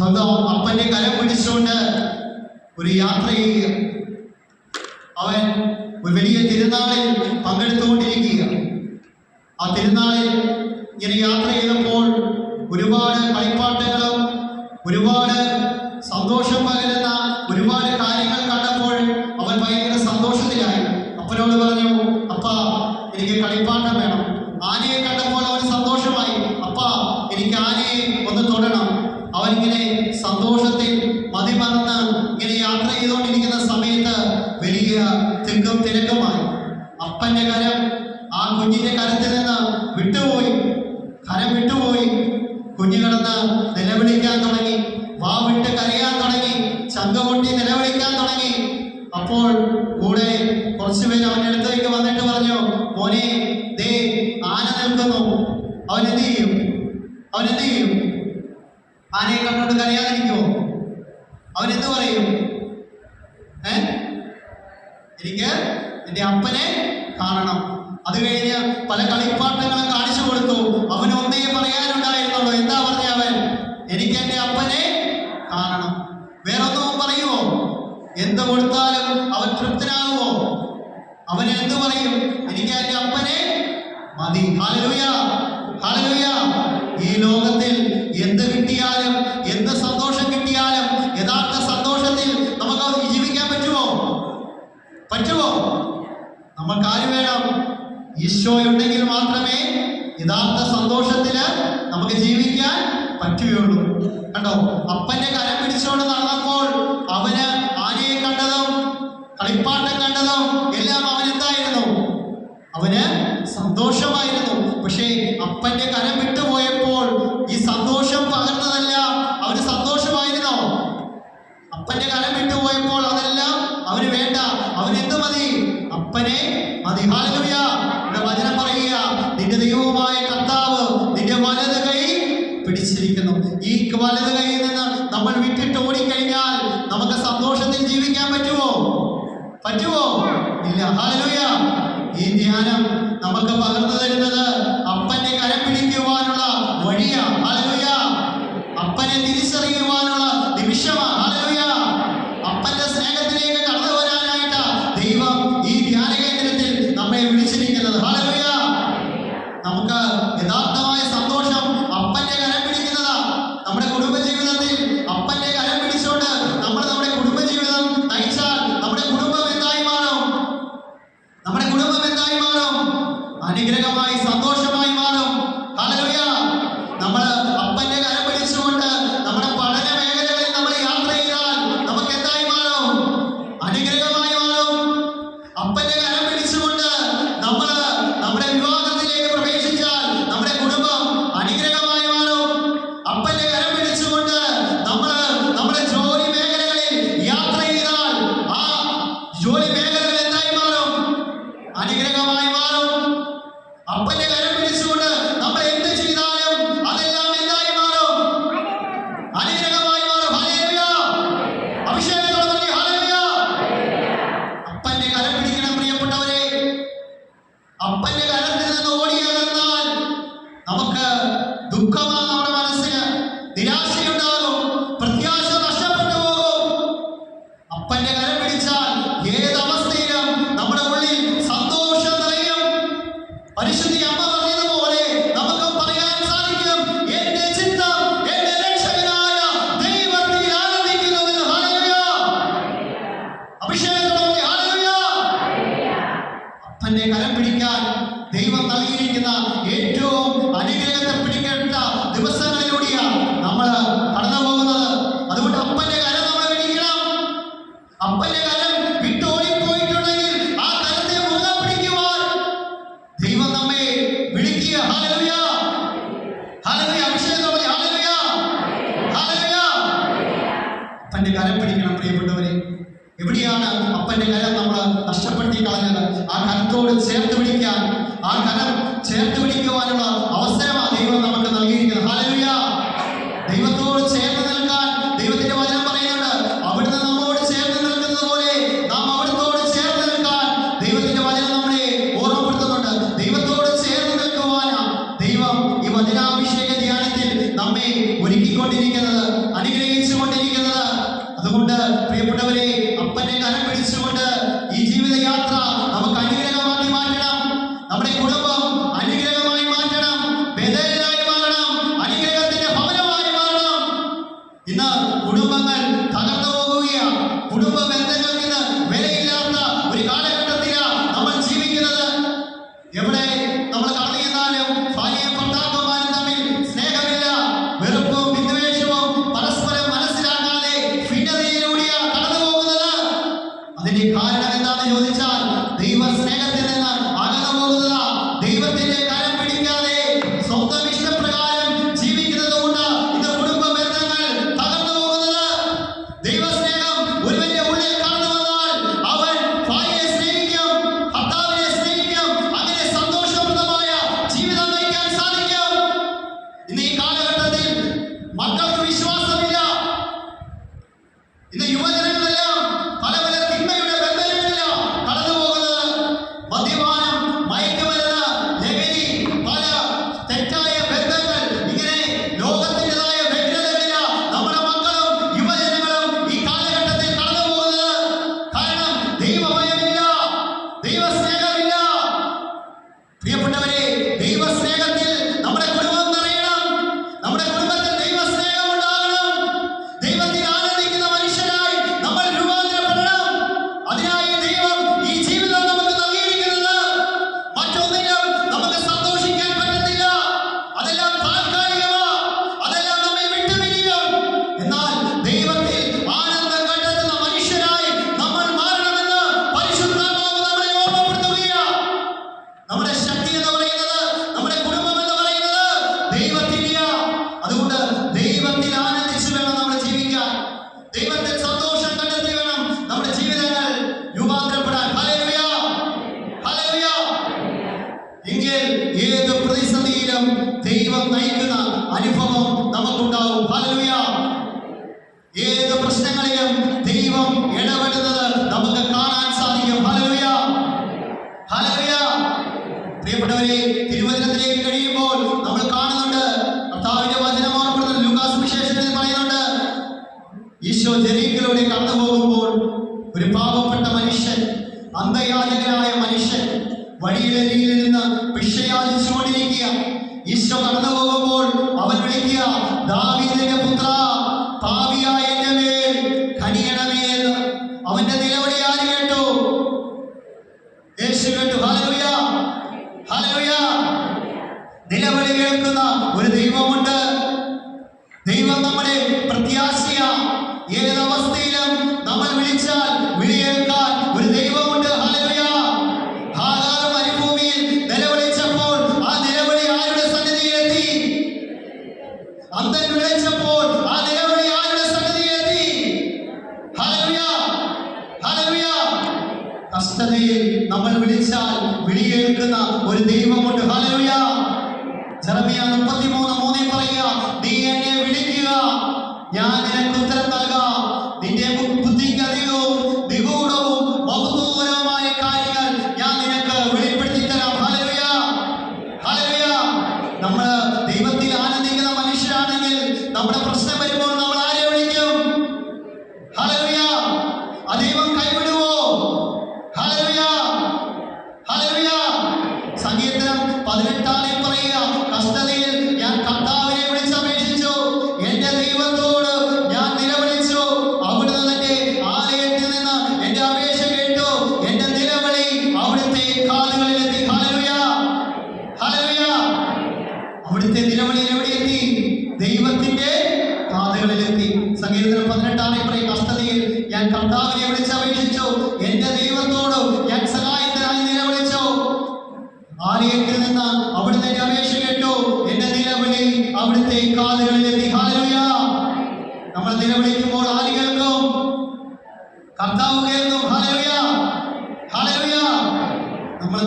സ്വന്തം അപ്പന്റെ കരം പിടിച്ചുകൊണ്ട് ഒരു യാത്ര ചെയ്യുക അവൻ ഒരു വലിയ തിരുനാളിൽ പങ്കെടുത്തുകൊണ്ടിരിക്കുക ആ തിരുനാളിൽ ഇങ്ങനെ യാത്ര ചെയ്തപ്പോൾ ഒരുപാട് കളിപ്പാട്ടങ്ങളും ഒരുപാട് സന്തോഷം പകരുന്ന ഒരുപാട് കാര്യങ്ങൾ കണ്ടപ്പോൾ അവൻ ഭയങ്കര സന്തോഷത്തിലായി. അപ്പനോട് പറഞ്ഞു അപ്പ എനിക്ക് കളിപ്പാട്ടം വേണം ആനയെ കണ്ടപ്പോൾ അവന് സന്തോഷമായി അപ്പ എനിക്ക് ആനയെ ഒന്ന് തൊടണം അവനിങ്ങനെ സന്തോഷത്തിൽ മതിമറന്ന് ഇങ്ങനെ യാത്ര ചെയ്തുകൊണ്ടിരിക്കുന്ന സമയത്ത് വലിയ തിക്കും തിരക്കുമായി അപ്പന്റെ കരം ആ കുഞ്ഞിന്റെ കരത്തിൽ നിന്ന് വിട്ടുപോയി. കരം വിട്ടുപോയി. കുഞ്ഞു കിടന്ന് നിലവിളിക്കാൻ തുടങ്ങി. വാ വിട്ട് കരയാൻ തുടങ്ങി. കൊട്ടി നിലവിളിക്കാൻ തുടങ്ങി. അപ്പോൾ കൂടെ കുറച്ചു പേര് അവന്റെ അടുത്തേക്ക് വന്നിട്ട് പറഞ്ഞു മോനെ ദേ ആന നിൽക്കുന്നു. അവൻ എന്ത് ചെയ്യും? അവൻ എന്ത് ചെയ്യും? ആനയെ കണ്ടുകൊണ്ട് കരയാതിരിക്കുമോ അവൻ എന്ത് പറയും ഏ എനിക്ക് എന്റെ അപ്പനെ കാണണം. അത് കഴിഞ്ഞ് പല കളിപ്പാട്ടങ്ങളും കാണിച്ചു കൊടുത്തു. അവന് ഒന്നേ പറയാനുണ്ടായിരുന്നുള്ളൂ. എന്താ പറഞ്ഞ അവൻ? എനിക്ക് എന്റെ അപ്പനെ കാണണം. വേറൊന്നും പറയുമോ? എന്ത് കൊടുത്താലും അവൻ തൃപ്തനാകുമോ? അവൻ എന്ത് പറയും? എനിക്ക് എന്റെ അപ്പനെ മതി. ഹാലലുയ ഹാലലുയ ഈ ലോകത്തിൽ എന്ത് കിട്ടിയാലും എന്ത് സന്തോഷം കിട്ടിയാലും യഥാർത്ഥ സന്തോഷത്തിൽ നമുക്ക് ജീവിക്കാൻ പറ്റുമോ പറ്റുമോ നമുക്ക് ആര് വേണം ഈശോയുണ്ടെങ്കിൽ മാത്രമേ യഥാർത്ഥ സന്തോഷത്തിൽ നമുക്ക് ജീവിക്കാൻ പറ്റുകയുള്ളൂ. കണ്ടോ? അപ്പന്റെ കരം പിടിച്ചുകൊണ്ട് നടന്നപ്പോൾ അവന് ആനയെ കണ്ടതും കളിപ്പാട്ടം കണ്ടതും എല്ലാം അവനെന്തായിരുന്നു? അവന് സന്തോഷമായിരുന്നു. പക്ഷേ അപ്പന്റെ കരം വിട്ടുപോയപ്പോൾ ഈ സന്തോഷം പകർന്നതല്ല അവന് സന്തോഷമായിരുന്നോ? അപ്പന്റെ കരം വിട്ടുപോയപ്പോൾ അതെല്ലാം വചനം പറയുക. നിന്റെ ദൈവമായ കർത്താവ് നിന്റെ വലത് കൈ പിടിച്ചിരിക്കുന്നു. ഈ വലത് കൈയിൽ നിന്ന് നമ്മൾ വിട്ടിട്ട് ഓടിക്കഴിഞ്ഞാൽ നമുക്ക് സന്തോഷത്തിൽ ജീവിക്കാൻ പറ്റുമോ? പറ്റുമോ? ഇല്ല. ഹാലലുയ. ഈ ധ്യാനം നമുക്ക് പകർന്നു തരുന്നത് അപ്പനെ കരം പിടിക്കുവാനുള്ള വഴിയാണ് ഹാലലുയ. അപ്പനെ തിരിച്ചറിയുവാനുള്ള നിമിഷമാണ് ഹാലലുയ. അപ്പന്റെ സ്നേഹത്തിലേക്ക് കടന്നു വരാനായിട്ട് ദൈവം ഈ ധ്യാന ഇന്ന് കുടുംബങ്ങൾ തകർന്നു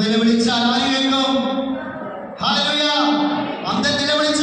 നിലവിളിച്ചാൽ ആര് കേൾക്കും? അന്തൻ നിലവിളിച്ചപ്പോൾ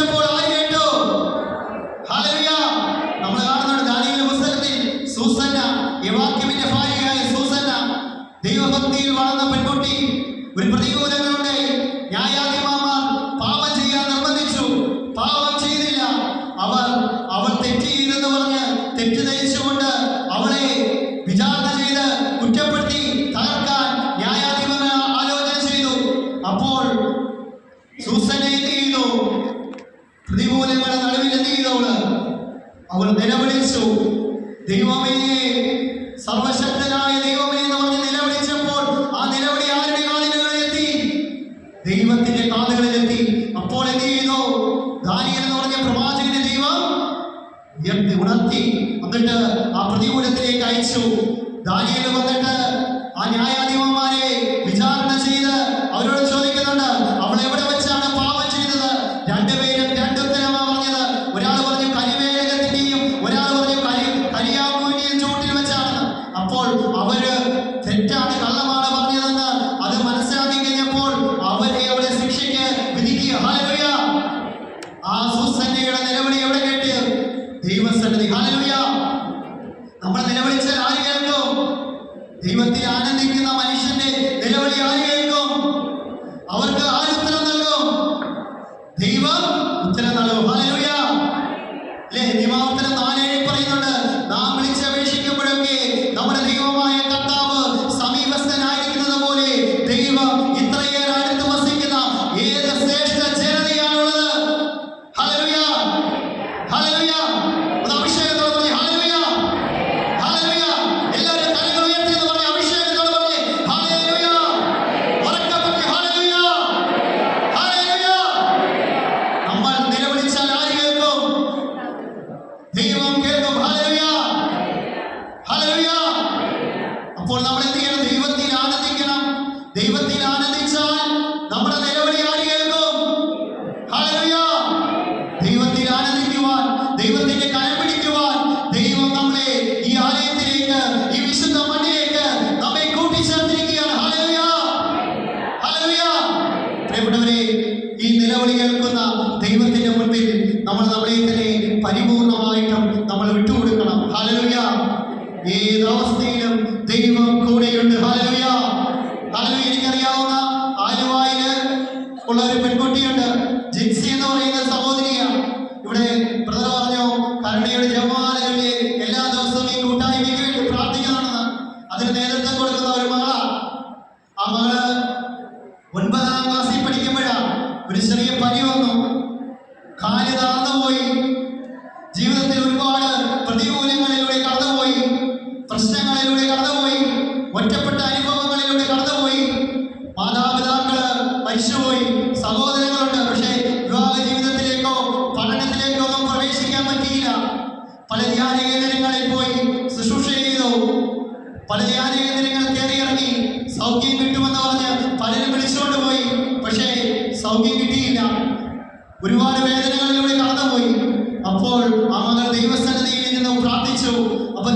ഉണർത്തി എന്നിട്ട് ആ പ്രതികൂലത്തിലേക്ക് അയച്ചു. ദാനിയൽ വന്നിട്ട് ആ ന്യായാധിപന്മാരെ വിചാരണ ചെയ്ത് അവരോട് ചോദിക്കുന്നുണ്ട് അവൾ എവിടെ വെച്ചാണ് പാപം വിട്ടുകൊടുക്കണം. ഹല്ലേലൂയ ഏത് അവസ്ഥയിലും ദൈവം കൂടെയുണ്ട്. ഹല്ലേലൂയ ഹല്ലേലൂയ എനിക്കറിയാവുന്ന ആലുവായിൽ ഉള്ള ഒരു പെൺകുട്ടിയുണ്ട്. ജിൻസി എന്ന് പറയുന്ന സഹോദരിയാണ്. ഇവിടെ ബ്രദർ പറഞ്ഞു കരുണയുടെ ജപമാല എല്ലാ ദിവസവും ഈ കൂട്ടായ്മയ്ക്ക് വേണ്ടി പ്രാർത്ഥിക്കണമെന്ന് അതിന് നേതൃത്വം കൊടുക്കുന്ന ഒരു മകള. ആ മകൾ ഒൻപതാം ക്ലാസ്സിൽ പഠിക്കുമ്പോഴാണ് ഒരു ചെറിയ പനി വന്നു. കാൽ താഴ്ന്നുപോയി ജീവിതത്തിൽ ഒരുപാട് പ്രശ്നങ്ങളിലൂടെ കടന്നുപോയി ഒറ്റപ്പെട്ട അനുഭവങ്ങളിലൂടെ കടന്നുപോയി. മാതാപിതാക്കൾ മരിച്ചുപോയി സഹോദരങ്ങളുണ്ട്. പക്ഷേ വിവാഹ ജീവിതത്തിലേക്കോ പഠനത്തിലേക്കോ ഒന്നും പ്രവേശിക്കാൻ പറ്റിയില്ല. പല ധ്യാന കേന്ദ്രങ്ങളിൽ പോയി ശുശ്രൂഷ ചെയ്തു. പല ധ്യാന കേന്ദ്രങ്ങൾ കയറി ഇറങ്ങി സൗഖ്യം കിട്ടുമെന്ന് പറഞ്ഞ് പലരും വിളിച്ചുകൊണ്ട് പോയി. പക്ഷേ സൗഖ്യം കിട്ടിയില്ല. ഒരുപാട് വേദനകളിലൂടെ കടന്നുപോയി. അപ്പോൾ ആ മകൾ ദൈവസന്നിധിയിൽ നിന്നും പ്രാർത്ഥിച്ചു. അപ്പൊ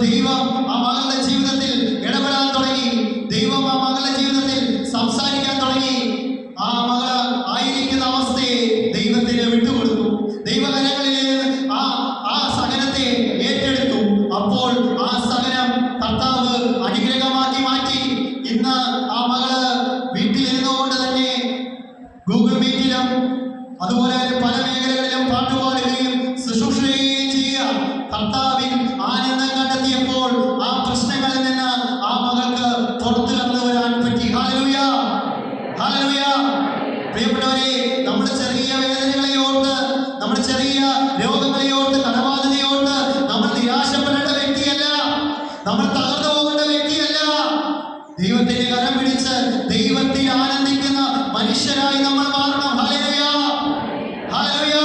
നമ്മൾ തകർന്നു പോകേണ്ട വ്യക്തിയല്ല. ദൈവത്തിന്റെ കരം പിടിച്ച് ദൈവത്തെ ആനന്ദിക്കുന്ന മനുഷ്യരായി നമ്മൾ മാറണം. ഹല്ലേലൂയ. ഹല്ലേലൂയ.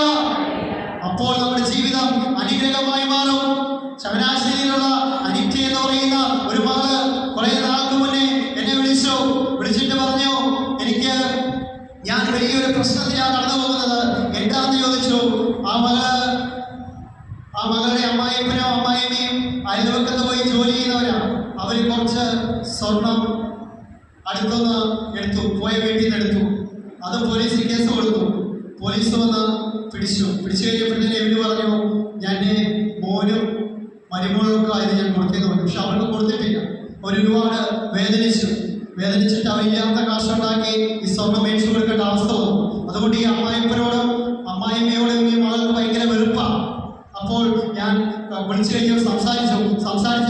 അപ്പോൾ നമ്മുടെ ജീവിതം അനുഗ്രഹമായി മാറും. ചങ്ങനാശ്ശേരിയിലുള്ള അനിത്യ എന്ന് പറയുന്ന ഒരു മകൾ കുറെ നാൾക്ക് മുന്നേ എന്നെ വിളിച്ചു. വിളിച്ചിട്ട് പറഞ്ഞു എനിക്ക് ഞാൻ വലിയൊരു പ്രശ്നത്തിലാണ് കടന്നു പോകുന്നത് എന്താന്ന് ചോദിച്ചു ആ മകൾ ആ മകളുടെ അമ്മായിപ്പനോ അമ്മായിമ്മയും അയൽവക്കത്ത് പോയി ജോലി ചെയ്യുന്നവരാ അവർ കുറച്ച് സ്വർണം അടുത്തുനിന്ന് എടുത്തു പോയ വീട്ടിൽ നിന്ന് എടുത്തു. അത് പോലീസിൽ കേസ് കൊടുത്തു. പോലീസ് വന്ന് പിടിച്ചു. പിടിച്ചു കഴിഞ്ഞപ്പോഴത്തേന് എവിടെ പറഞ്ഞു? ഞാൻ മോനും മരുമോളൊക്കെ ആയത് ഞാൻ പറഞ്ഞു പക്ഷെ അവർക്ക് കൊടുത്തിട്ടില്ല. ഒരുപാട് വേദനിച്ചു. വേദനിച്ചിട്ട് അവരില്ലാത്ത കാശുണ്ടാക്കി ഈ സ്വർണം മേടിച്ചു കൊടുക്കേണ്ട അവസ്ഥ വന്നു. അതുകൊണ്ട് ഈ അമ്മായിപ്പനോടും അമ്മായിമ്മയോടും ഈ മകൾക്ക് ഭയങ്കര വെറുപ്പാണ് അപ്പോൾ ഞാൻ വിളിച്ചു കഴിഞ്ഞു സംസാരിച്ചു. സംസാരിച്ച്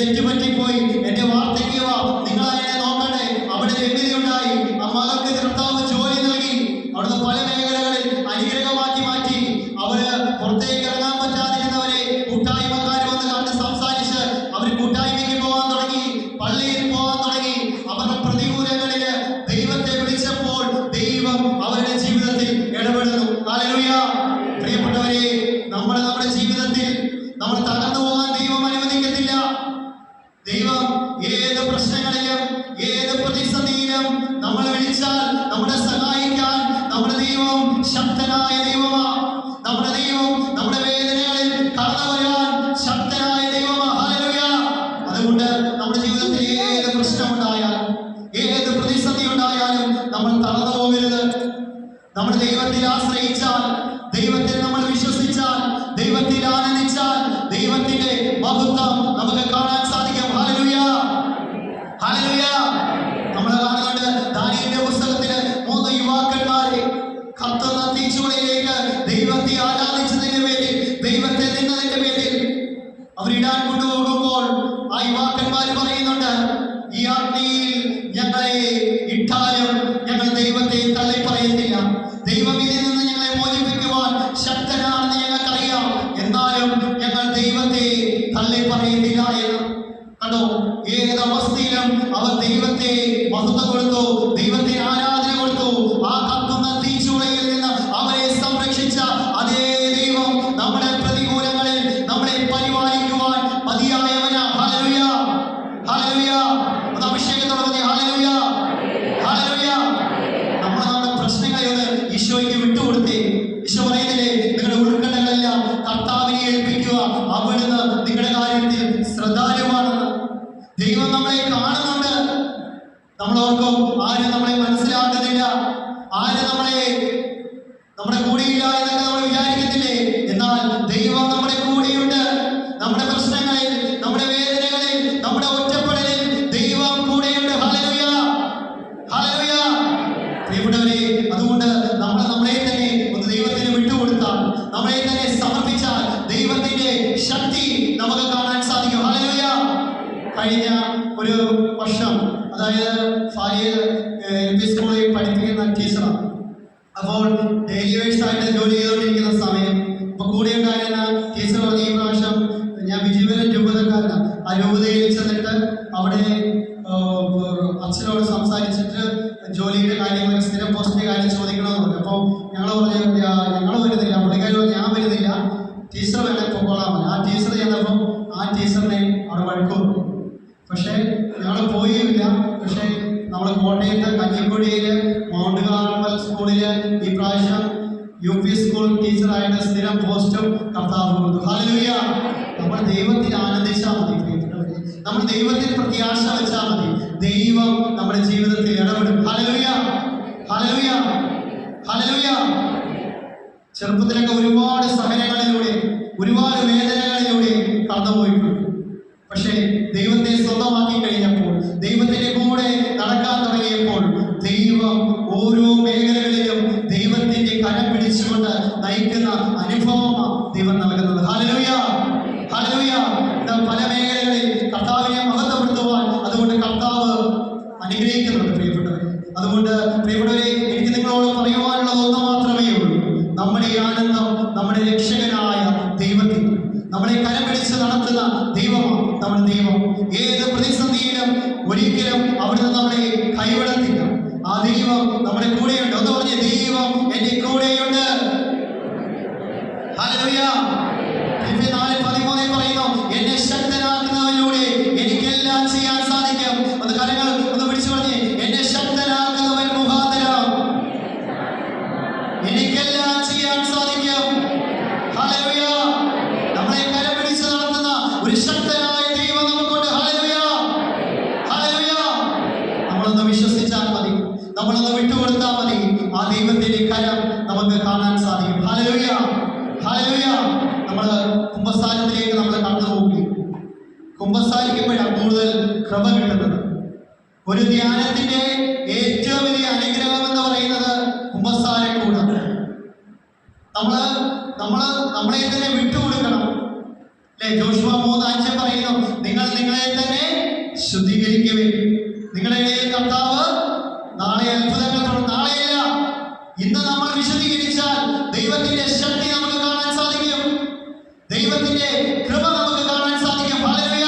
দেখতে পাই ദൈവത്തിൽ ആശ്രയിച്ചാൽ ദൈവത്തിൽ നമ്മൾ വിശ്വസിക്കും പ്രശ്നങ്ങളെ കാര്യത്തിൽ ദൈവം നമ്മളെ കാണുന്നുണ്ട്. നമ്മളോർക്കും ആരും നമ്മളെ മനസ്സിലാക്കും ആയിട്ട് ജോലി ചെയ്തുകൊണ്ടിരിക്കുന്ന സമയം. അപ്പോൾ കൂടെ ഉണ്ടായിരുന്ന ടീച്ചർ പറഞ്ഞ ഈ പ്രാവശ്യം ഞാൻ വിജയവരം രൂപതക്കാരനാണ് ആ രൂപതയിൽ കുമ്പസാരിക്കുമ്പോഴാണ് കൂടുതൽ ക്രമ കിട്ടുന്നത്. ഒരു ധ്യാനത്തിന്റെ ജോഷുവ മൂന്ന് അഞ്ച് പറയുന്നു. നിങ്ങൾ നിങ്ങളെ തന്നെ ശുദ്ധീകരിക്കുവേ നിങ്ങളുടെ ഇടയിൽ കർത്താവ് നാളെ അത്ഭുതങ്ങൾ നാളെയല്ല ഇന്ന് നമ്മൾ വിശദീകരിച്ചാൽ ദൈവത്തിന്റെ ശക്തി നമുക്ക് കാണാൻ സാധിക്കും. ദൈവത്തിന്റെ കൃപ നമുക്ക് കാണാൻ സാധിക്കും. ഹല്ലേലൂയ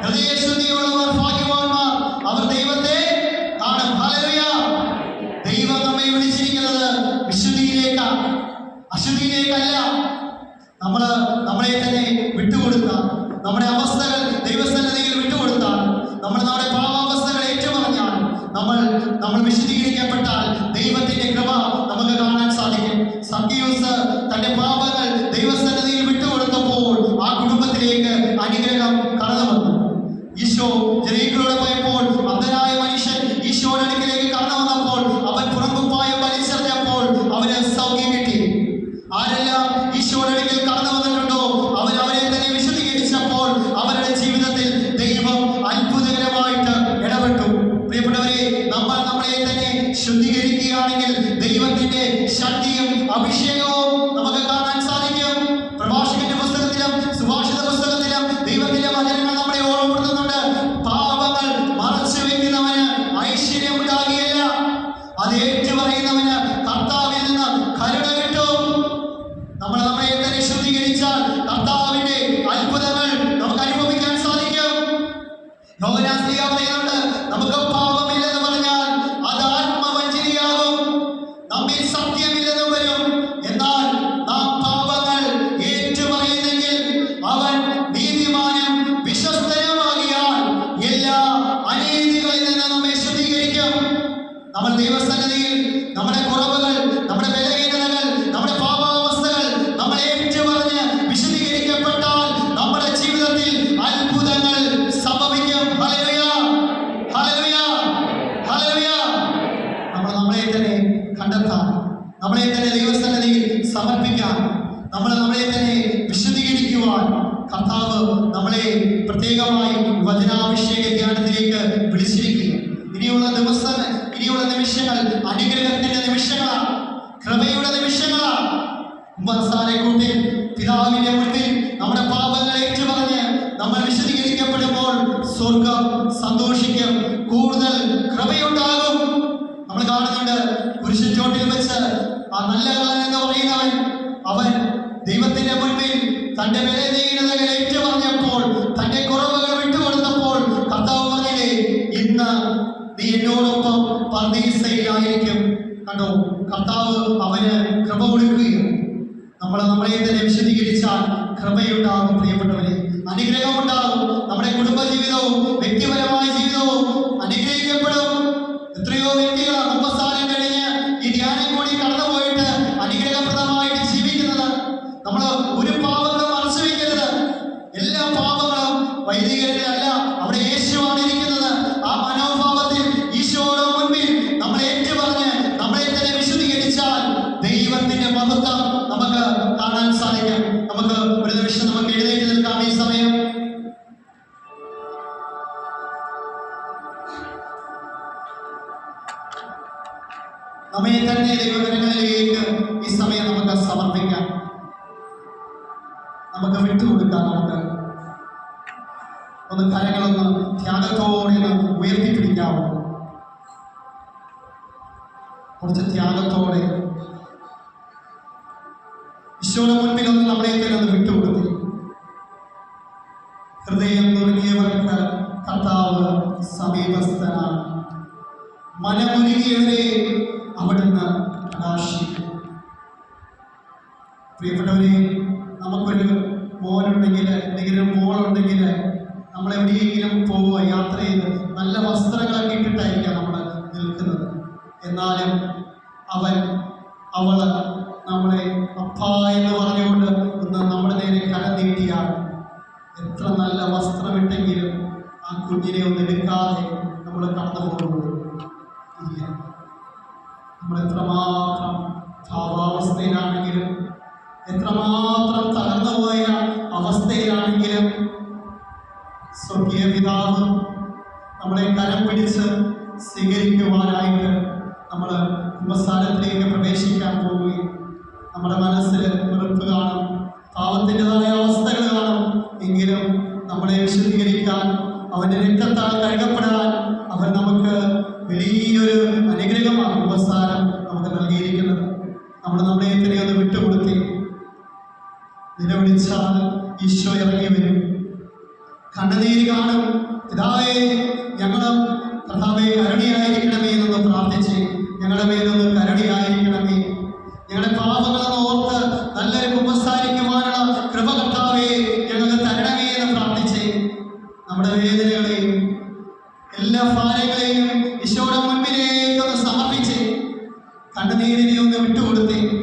ഹൃദയശുദ്ധിയുള്ളവർ ഭാഗ്യവാന്മാർ അവർ ദൈവത്തെ കാണും. ഹല്ലേലൂയ ദൈവം നമ്മെ വിളിച്ചിരിക്കുന്നത് വിശുദ്ധിയിലേക്കാണ്. അശുദ്ധിയിലേക്കല്ല. നമ്മൾ നമ്മളെ തന്നെ ദൈവസന്നിധിയിൽ സമർപ്പിക്കാൻ നമ്മൾ നമ്മളെ തന്നെ വിശദീകരിക്കുവാൻ കർത്താവ് നമ്മളെ പ്രത്യേകമായി വചനാഭിഷേക ധ്യാനത്തിലേക്ക് വിളിച്ചിരിക്കുക ഇനിയുള്ള ദിവസം ഇനിയുള്ള നിമിഷങ്ങൾ അനുഗ്രഹത്തിന്റെ നിമിഷങ്ങളാണ്. കൃപയുടെ നിമിഷങ്ങളാണ്. കൂട്ടിൽ പിതാവിന്റെ മുന്നിൽ നമ്മുടെ പാപങ്ങൾ ഏറ്റുപറഞ്ഞ് നമ്മൾ വിശദീകരിക്കപ്പെടുമ്പോൾ സ്വർഗം സന്തോഷിക്കും കൂടുതൽ കൃപയുണ്ടാകും. നമ്മൾ കാണുന്നുണ്ട് പുരുഷൻ ചോട്ടിൽ വെച്ച് ആ നല്ല എന്ന് പറയുന്നവൻ അവൻ ദൈവത്തിന്റെ മുൻപിൽ തന്റെ വിലനീനതകൾ ഏറ്റുപറഞ്ഞപ്പോൾ തന്റെ കുറവുകൾ വിട്ടുകൊടുത്തപ്പോൾ കർത്താവ് പറഞ്ഞില്ലേ ഇന്ന് നീ എന്നോടൊപ്പം പർദീസയിലായിരിക്കും കണ്ടോ കർത്താവ് അവന് കൃപ കൊടുക്കുകയും നമ്മൾ നമ്മളെ തന്നെ വിശദീകരിച്ചാൽ കൃപയുണ്ടാകും പ്രിയപ്പെട്ടവരെ. അനുഗ്രഹമുണ്ടാകും. നമ്മുടെ കുടുംബ ജീവിതവും വ്യക്തിപരമായ ജീവിതവും അനുഗ്രഹിക്കപ്പെടും നമ്മൾ ഒരു കുറച്ച് ത്യാഗത്തോടെ ഈശോയുടെ മുൻപിൽ ഒന്ന് തന്നെ ഒന്ന് വിട്ടുകൊടുത്തി ഹൃദയം നുറുങ്ങിയവർക്ക് കർത്താവ് സമീപസ്ഥനാണ്. മനമുരുകിയവരെ അവിടുന്ന് പ്രിയപ്പെട്ടവരെയും പ്രിയപ്പെട്ടവരെ ഭാവാവസ്ഥയിലാണെങ്കിലും എത്രമാത്രം തകർന്നുപോയ അവസ്ഥയിലാണെങ്കിലും സ്വർഗീയ പിതാവ് നമ്മളെ കരം പിടിച്ച് സ്വീകരിക്കുവാനായിട്ട് നമ്മൾ ഉപസ്ഥാനത്തിലേക്ക് പ്രവേശിക്കാൻ പോവുകയും നമ്മുടെ മനസ്സിൽ വെറുപ്പ് കാണും പാവത്തിന്റെതായ അവസ്ഥകൾ കാണും. എങ്കിലും നമ്മളെ വിശദീകരിക്കാൻ അവന്റെ രക്തത്താൽ കഴുകപ്പെടാൻ അവൻ നമുക്ക് വലിയൊരു അനുഗ്രഹമാണ് ഉപസ്ഥാനം നമുക്ക് നൽകിയിരിക്കുന്നത്. നമ്മൾ നമ്മളെ എത്രയോ ഒന്ന് വിട്ടുകൊടുത്തി നിലവിളിച്ചാൽ ഈശോ ഇറങ്ങി വരും. കണ്ണുനീര് കാണും. പിതാവേ ഞങ്ങളും കർത്താവെ കരുണിയായിരിക്കണമേ എന്നൊന്ന് പ്രാർത്ഥിച്ച് ഞങ്ങളുടെ മേലൊന്ന് കരുണിയായിരിക്കണമേ. ഞങ്ങളുടെ പാപങ്ങളെന്ന് ഓർത്ത് നല്ലൊരു കുമ്പസാരിക്കുവാനുള്ള കൃപ കർത്താവെ ഞങ്ങൾക്ക് തരണമേ എന്ന് പ്രാർത്ഥിച്ച് നമ്മുടെ വേദനകളെയും എല്ലാ ഭാരങ്ങളെയും ഈശോയുടെ സമർപ്പിച്ച് അതിനെ ഇതിനെ ഒന്ന് വിട്ടുകൊടുത്തേ.